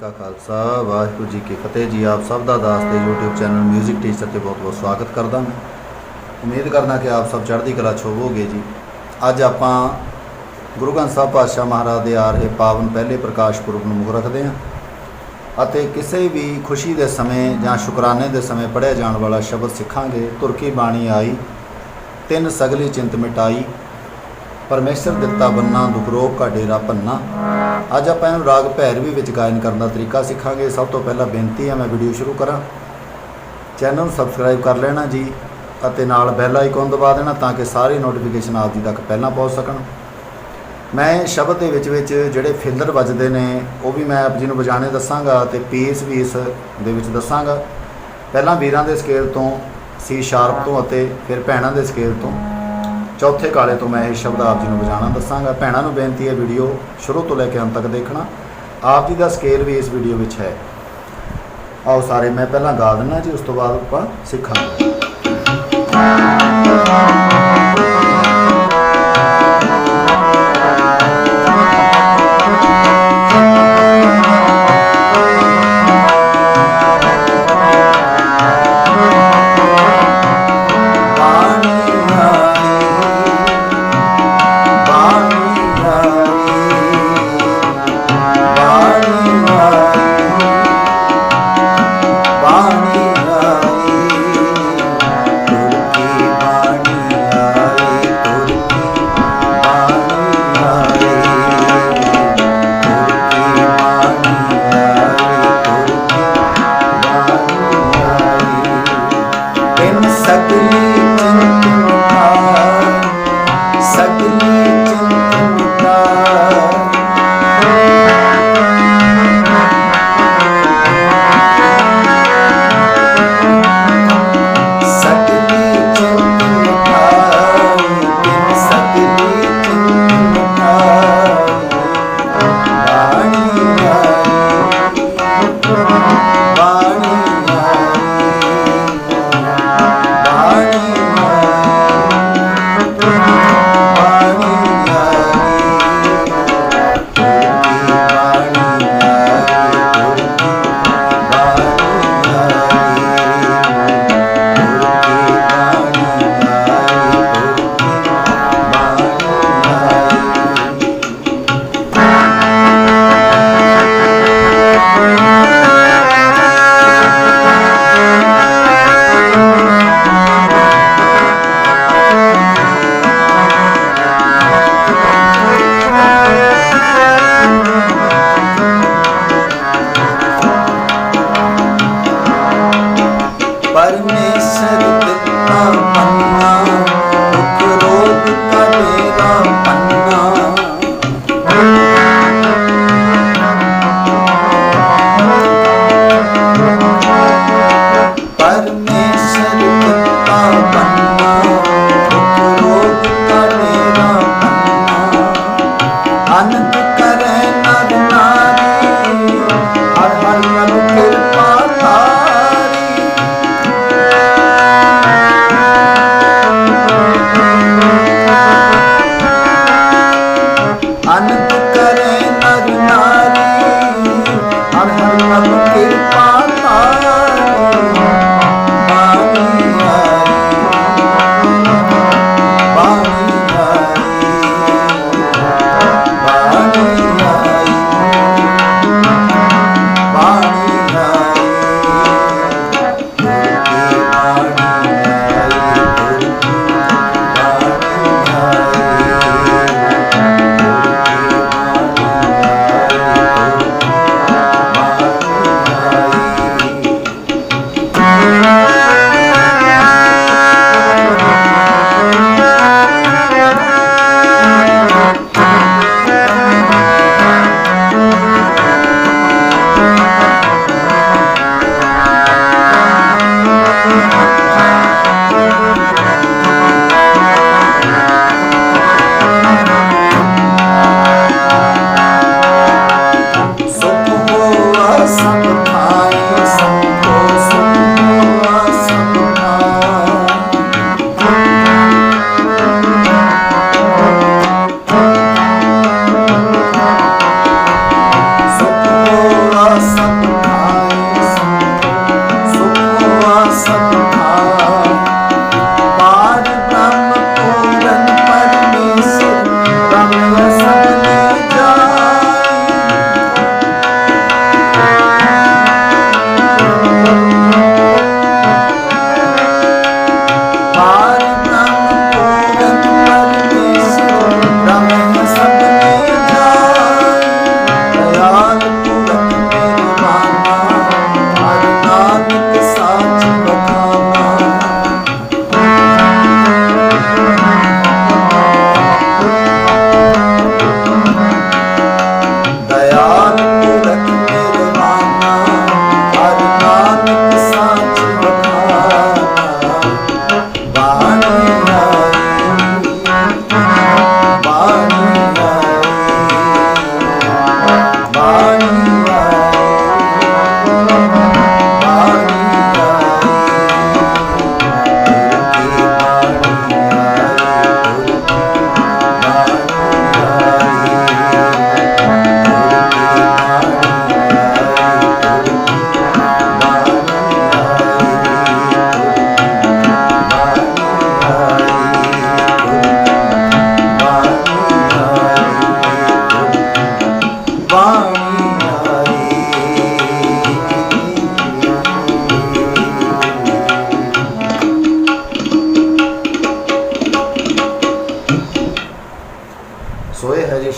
ਕਾ ਖਾਲਸਾ, ਵਾਹਿਗੁਰੂ ਜੀ ਕੀ ਫਤਿਹ ਜੀ। ਆਪ ਸਭ ਦਾ ਦਾਸ ਤੇ YouTube ਚੈਨਲ 뮤직 ਟੀਚਰ ਤੇ ਬਹੁਤ-ਬਹੁਤ ਸਵਾਗਤ ਕਰਦਾ ਮੈਂ ਉਮੀਦ ਕਰਦਾ ਕਿ ਆਪ ਸਭ ਚੜ੍ਹਦੀ ਕਲਾ 'ਚ ਹੋਵੋਗੇ ਜੀ। ਅੱਜ ਆਪਾਂ ਗੁਰੂ ਗ੍ਰੰਥ ਸਾਹਿਬ ਪਾਤਸ਼ਾਹ ਮਹਾਰਾਜ ਦੇ ਆ ਰਹੇ ਪਾਵਨ ਪਹਿਲੇ ਪ੍ਰਕਾਸ਼ ਪੁਰਬ ਨੂੰ ਮੁੱਖ ਰੱਖਦੇ ਹਾਂ ਅਤੇ ਕਿਸੇ ਵੀ ਖੁਸ਼ੀ ਦੇ ਸਮੇਂ ਜਾਂ ਸ਼ੁਕਰਾਨੇ ਦੇ ਸਮੇਂ ਪੜ੍ਹਿਆ ਜਾਣ ਵਾਲਾ ਸ਼ਬਦ ਸਿੱਖਾਂਗੇ। ਤੁਰਕੀ ਬਾਣੀ ਆਈ, ਤਿੰਨ ਸਗਲੀ ਚਿੰਤ ਮਿਟਾਈ ਪਰਮੇਸ਼ਰ ਦਿੱਤਾ ਬੰਨਾ, ਦੁਖ ਕਾ ਡੇਰਾ ਪੰਨਾ ਅੱਜ ਆਪਾਂ ਇਹਨੂੰ ਰਾਗ ਭੈਰਵੀ ਵਿੱਚ ਗਾਇਨ ਕਰਨ ਦਾ ਤਰੀਕਾ ਸਿੱਖਾਂਗੇ। ਸਭ ਤੋਂ ਪਹਿਲਾਂ ਬੇਨਤੀ ਹੈ, ਮੈਂ ਵੀਡੀਓ ਸ਼ੁਰੂ ਕਰਾਂ। ਚੈਨਲ ਨੂੰ ਸਬਸਕ੍ਰਾਈਬ ਕਰ ਲੈਣਾ ਜੀ ਅਤੇ ਨਾਲ ਬੈਲ ਆਈਕਨ ਦਬਾ ਦੇਣਾ ਤਾਂ ਕਿ ਸਾਰੀ ਨੋਟੀਫਿਕੇਸ਼ਨ ਆਪ ਜੀ ਤੱਕ ਪਹਿਲਾਂ ਪਹੁੰਚ ਸਕਣ। ਮੈਂ ਸ਼ਬਦ ਦੇ ਵਿੱਚ ਵਿੱਚ ਜਿਹੜੇ ਫਿਲਰ ਵੱਜਦੇ ਨੇ, ਉਹ ਵੀ ਮੈਂ ਆਪ ਜੀ ਨੂੰ ਵਜਾਣੇ ਦੱਸਾਂਗਾ ਤੇ ਪੀਸ ਵੀ ਇਸ ਦੇ ਵਿੱਚ ਦੱਸਾਂਗਾ। ਪਹਿਲਾਂ ਵੀਰਾਂ ਦੇ ਸਕੇਲ ਤੋਂ ਸੀ ਸ਼ਾਰਪ ਤੋਂ ਅਤੇ ਫਿਰ ਭੈਣਾਂ ਦੇ ਸਕੇਲ ਤੋਂ। ਚੌਥੇ ਕਾਲੇ ਤੋਂ ਮੈਂ ਇਹ ਸ਼ਬਦ ਆਪ ਜੀ ਨੂੰ ਵਜਾਣਾ ਦੱਸਾਂਗਾ। ਭੈਣਾਂ ਨੂੰ ਬੇਨਤੀ ਹੈ ਵੀਡੀਓ ਸ਼ੁਰੂ ਤੋਂ ਲੈ ਕੇ ਅੰਤ ਤੱਕ ਦੇਖਣਾ। ਆਪ ਜੀ ਦਾ ਸਕੇਲ ਵੀ ਇਸ ਵੀਡੀਓ ਵਿੱਚ ਹੈ। ਆਓ ਸਾਰੇ, ਮੈਂ ਪਹਿਲਾਂ ਗਾ ਦਿੰਦਾ ਜੀ, ਉਸ ਤੋਂ ਬਾਅਦ ਆਪਾਂ ਸਿੱਖਾਂਗੇ। Satyam.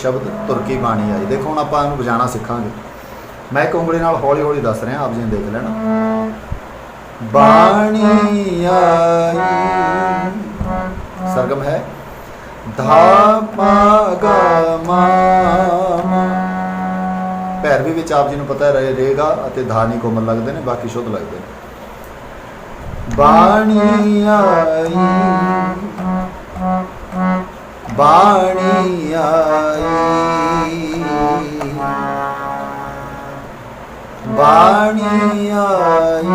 ਸ਼ਬਦ ਤੁਰਕੀ ਬਾਣੀ ਆਈ ਦੇਖੋ ਹੁਣ ਆਪਾਂ ਇਹਨੂੰ ਵਜਾਣਾ ਸਿੱਖਾਂਗੇ। ਮੈਂ ਇੱਕ ਉਂਗਲੀ ਨਾਲ ਹੌਲੀ ਹੌਲੀ ਦੱਸ ਰਿਹਾ, ਆਪ ਜੀ ਦੇਖ ਲੈਣਾ। ਬਾਣੀ ਆਈ। ਸਰਗਮ ਹੈ। ਧਾ ਪਾ ਗਾ ਮਾ ਮਾ। ਭੈਰਵੀ ਵਿੱਚ ਆਪ ਜੀ ਨੂੰ ਪਤਾ ਰਹੇ ਰਹੇਗਾ ਅਤੇ ਧਾ ਕੋਮਲ ਲੱਗਦੇ ਨੇ, ਬਾਕੀ ਸ਼ੁੱਧ ਲੱਗਦੇ ਨੇ। ਬਾਣੀ ਆਈ। ਬਾਣੀ ਆਈ। ਬਾਣੀ ਆਈ।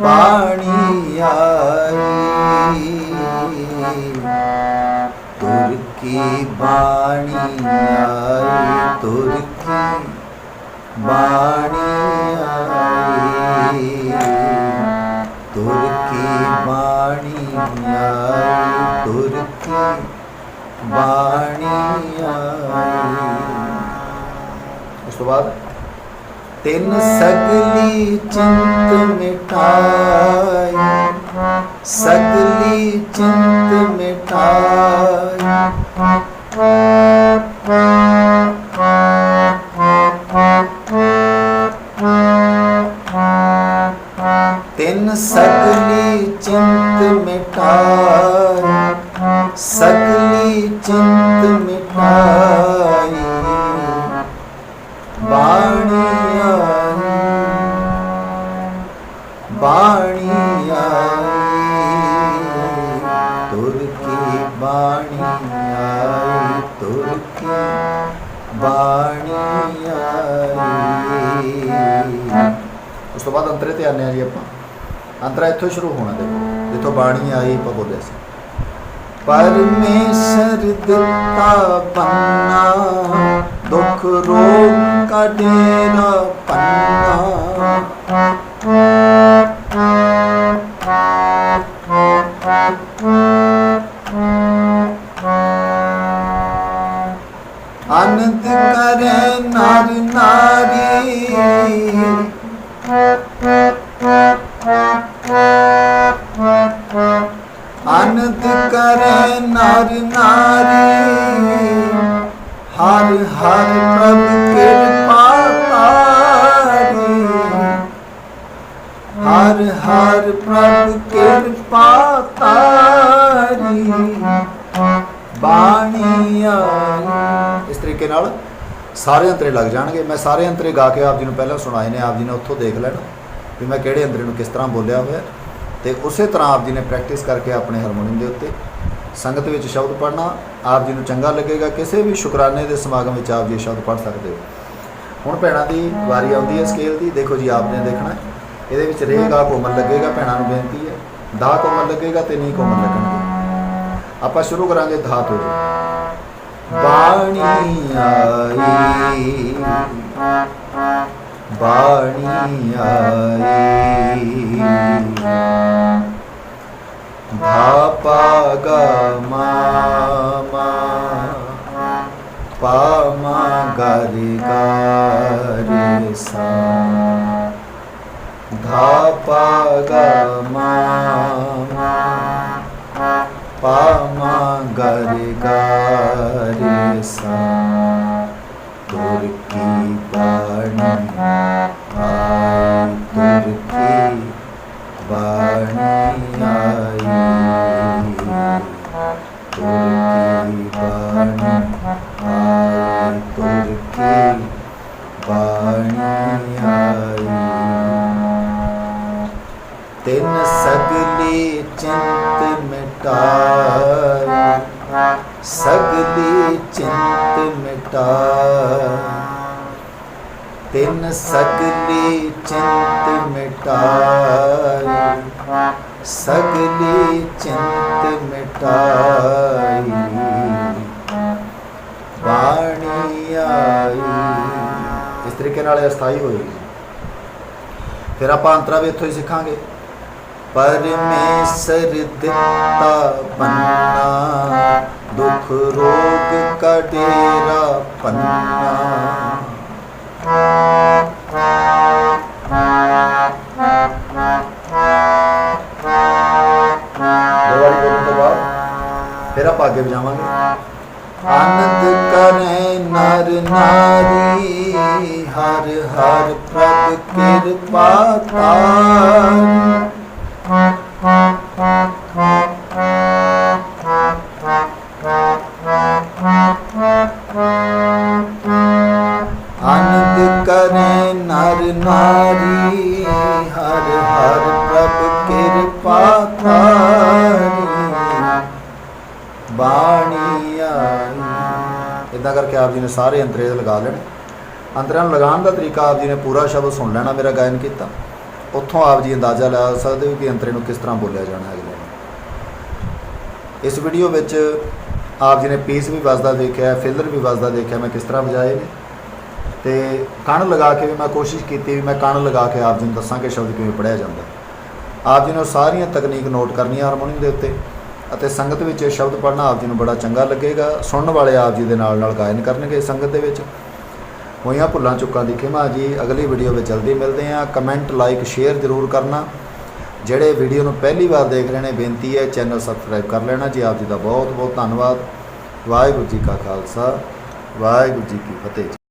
ਬਾਣੀ ਆਈ। ਤੁਰ ਕੀ ਬਾਣੀ ਆਈ? ਤੁਰ ਕੀ ਬਾਣੀ ਬਾਣੀ ਆਈ ਤੁਰ ਕੀ ਬਾਣੀ ਆਈ ਉਸ ਤੋਂ ਬਾਅਦ ਤਿੰਨ ਸਗਲੀ ਚਿੰਤ ਮਿਟਾਈ, ਸਗਲੀ ਚਿੰਤ ਮਿਟਾਈ। ਤਿੰਨ ਸਗਲੀ ਚਿੰਤ ਮਿਟਾਈ, ਸਗਲੀ ਚਿੰਤ ਮਿਟਾਈ। ਬਾਣੀ ਆਈ ਤੁਰ ਕੀ ਬਾਣੀ ਤੁਰ ਕੀ ਬਾਣੀ ਉਸ ਤੋਂ ਬਾਅਦ ਅੰਤਰੇ ਤੇ ਆਨੇ ਆ ਜੀ ਆਪਾਂ। ਅੰਤਰਾ ਇੱਥੋਂ ਸ਼ੁਰੂ ਹੋਣਾ ਦੇਖੋ, ਜਿੱਥੋਂ ਬਾਣੀ ਆਈ ਆਪਾਂ ਬੋਲਿਆ ਸੀ ਪਰਮੇਸ਼ਰ ਦਿੱਤਾ ਪੰਨਾ, ਦੁੱਖ ਰੋਗ ਕਾ ਪੰਨਾ। ਆਨੰਦ ਕਰੇ ਨਰ ਨਾਰੀ ਆਨੰਦ ਕਰੇ ਨਰ ਨਾਰੀ, ਹਰ ਹਰ ਪ੍ਰਭ ਕਿਰਪਾ ਤਾਰੀ ਹਰ ਹਰ ਪ੍ਰਭ ਕਿਰਪਾ ਤਾਰੀ ਬਾਣੀ ਇਸ ਤਰੀਕੇ ਨਾਲ ਸਾਰੇ ਅੰਤਰੇ ਲੱਗ ਜਾਣਗੇ। ਮੈਂ ਸਾਰੇ ਅੰਤਰੇ ਗਾ ਕੇ ਆਪ ਜੀ ਨੂੰ ਪਹਿਲਾਂ ਸੁਣਾਏ ਨੇ, ਆਪ ਜੀ ਨੇ ਉੱਥੋਂ ਦੇਖ ਲੈਣਾ। ਵੀ ਮੈਂ ਕਿਹੜੇ ਅੰਤਰੇ ਨੂੰ ਕਿਸ ਤਰ੍ਹਾਂ ਬੋਲਿਆ ਹੋਇਆ। ਤੇ ਉਸੇ ਤਰ੍ਹਾਂ ਆਪ ਜੀ ਨੇ ਪ੍ਰੈਕਟਿਸ ਕਰਕੇ ਆਪਣੇ ਹਾਰਮੋਨੀਅਮ ਦੇ ਉੱਤੇ ਸੰਗਤ ਵਿੱਚ ਸ਼ਬਦ ਪੜ੍ਹਨਾ, ਆਪ ਜੀ ਨੂੰ ਚੰਗਾ ਲੱਗੇਗਾ, ਕਿਸੇ ਵੀ ਸ਼ੁਕਰਾਨੇ ਦੇ ਸਮਾਗਮ ਵਿੱਚ ਆਪ ਜੀ ਸ਼ਬਦ ਪੜ੍ਹ ਸਕਦੇ ਹੋ। ਹੁਣ ਭੈਣਾਂ ਦੀ ਵਾਰੀ ਆਉਂਦੀ ਹੈ ਸਕੇਲ ਦੀ, ਦੇਖੋ ਜੀ ਆਪ ਨੇ ਦੇਖਣਾ ਇਹਦੇ ਵਿੱਚ ਰੇ ਗਾ ਕੋਮਲ ਲੱਗੇਗਾ, ਭੈਣਾਂ ਨੂੰ ਬੇਨਤੀ ਹੈ। ਦਾ ਕੋਮਲ ਲੱਗੇਗਾ ਤੇ ਨੀ ਕੋਮਲ ਲੱਗਣਗੇ। ਆਪਾਂ ਸ਼ੁਰੂ ਕਰਾਂਗੇ ਧਾ ਤੋਂ ਜੀ ਬਾਣੀ ਆਈ। ਬਾਣੀ ਆਈ ਧਾ ਪਾ ਗਾ ਮਾ ਪਾਮਾ ਪਾ ਮਾ ਸਾ ਧਾ ਗਾ ਮਾ ਮਾ ਪਾ ਮਾ ਸਾ ਤੁਰ ਬਾਣੀ ਆਈ ਤੁਰ ਕੀ ਬਾਣੀ ਆਈ ਤੁਰ ਕੀ ਬਾਣੀ ਆਈ ਤੁਰ ਕੀ ਬਾਣੀ ਆਈ ਤਿੰਨ ਸਗਲੀ ਚਿੰਤ ਮਿਟਾਈ ਸਗਲੀ ਚਿੰਤ ਮਿਟਾਈ ਤਿੰਨ ਸਗਲੀ ਚਿੰਤ ਮਿਟਾਈ। ਸਗਲੀ ਚਿੰਤ ਮਿਟਾਈ। ਬਾਣੀ ਆਈ। ਇਸ ਤਰੀਕੇ ਨਾਲ ਅਸਥਾਈ ਹੋਏਗੀ ਫਿਰ ਆਪਾਂ ਅੰਤਰਾ ਵੀ ਇੱਥੋਂ ਹੀ ਸਿੱਖਾਂਗੇ। ਪਰਮੇਸ਼ਰ ਦਿੱਤਾ ਪੰਨਾ ਦੁੱਖ ਰੋਗ ਕਾ ਡੇਰਾ ਪੰਨਾ। ਅੱਗੇ ਜਾਵਾਂਗੇ। ਆਨੰਦ ਕਰੇ ਨਰ ਨਾਰੀ ਹਰ ਹਰ ਪ੍ਰਭ ਕਿਰਪਾ ਕਰ। ਨੇ ਸਾਰੇ ਅੰਤਰੇ ਲਗਾ ਲੈਣੇ। ਅੰਤਰਿਆਂ ਲਗਾਉਣ ਦਾ ਤਰੀਕਾ ਆਪ ਜੀ ਨੇ ਪੂਰਾ ਸ਼ਬਦ ਸੁਣ ਲੈਣਾ, ਮੇਰਾ ਗਾਇਨ ਕੀਤਾ। ਉੱਥੋਂ ਆਪ ਜੀ ਅੰਦਾਜ਼ਾ ਲਾ ਸਕਦੇ ਹੋ ਕਿ ਅੰਤਰੇ ਨੂੰ ਕਿਸ ਤਰ੍ਹਾਂ ਬੋਲਿਆ ਜਾਣਾ ਹੈ ਇਸ ਵੀਡੀਓ ਵਿੱਚ ਆਪ ਜੀ ਨੇ ਪੀਸ ਵੀ ਵੱਜਦਾ ਦੇਖਿਆ, ਫਿਲਰ ਵੀ ਵੱਜਦਾ ਦੇਖਿਆ, ਮੈਂ ਕਿਸ ਤਰ੍ਹਾਂ ਵਜਾਏ ਨੇ। ਤੇ ਕਣ ਲਗਾ ਕੇ ਵੀ ਮੈਂ ਕੋਸ਼ਿਸ਼ ਕੀਤੀ ਵੀ ਮੈਂ ਕਣ ਲਗਾ ਕੇ ਆਪ ਜੀ ਨੂੰ ਦੱਸਾਂ ਕਿ ਸ਼ਬਦ ਕਿਵੇਂ ਪੜ੍ਹਿਆ ਜਾਂਦਾ। ਆਪ ਜੀ ਨੇ ਉਹ ਸਾਰੀਆਂ ਤਕਨੀਕ ਨੋਟ ਕਰਨੀਆਂ ਹਾਰਮੋਨੀਅਮ ਦੇ ਉੱਤੇ। ਅਤੇ ਸੰਗਤ ਵਿੱਚ ਇਹ ਸ਼ਬਦ ਪੜ੍ਹਨਾ ਆਪ ਜੀ ਨੂੰ ਬੜਾ ਚੰਗਾ ਲੱਗੇਗਾ। ਸੁਣਨ ਵਾਲੇ ਆਪ ਜੀ ਦੇ ਨਾਲ ਨਾਲ ਗਾਇਨ ਕਰਨਗੇ ਸੰਗਤ ਦੇ ਵਿੱਚ। ਹੋਈਆਂ ਭੁੱਲਾਂ ਚੁੱਕਾਂ ਦੀ ਖਿਮਾ ਜੀ, ਅਗਲੀ ਵੀਡੀਓ ਵਿੱਚ ਜਲਦੀ ਮਿਲਦੇ ਹਾਂ। ਕਮੈਂਟ, ਲਾਈਕ, ਸ਼ੇਅਰ ਜ਼ਰੂਰ ਕਰਨਾ। ਜਿਹੜੇ ਵੀਡੀਓ ਨੂੰ ਪਹਿਲੀ ਵਾਰ ਦੇਖ ਰਹੇ ਨੇ, ਬੇਨਤੀ ਹੈ ਚੈਨਲ ਸਬਸਕ੍ਰਾਈਬ ਕਰ ਲੈਣਾ ਜੀ। ਆਪ ਜੀ ਦਾ ਬਹੁਤ ਬਹੁਤ ਧੰਨਵਾਦ। ਵਾਹਿਗੁਰੂ ਜੀ ਕਾ ਖਾਲਸਾ। ਵਾਹਿਗੁਰੂ ਜੀ ਕੀ ਫਤਿਹ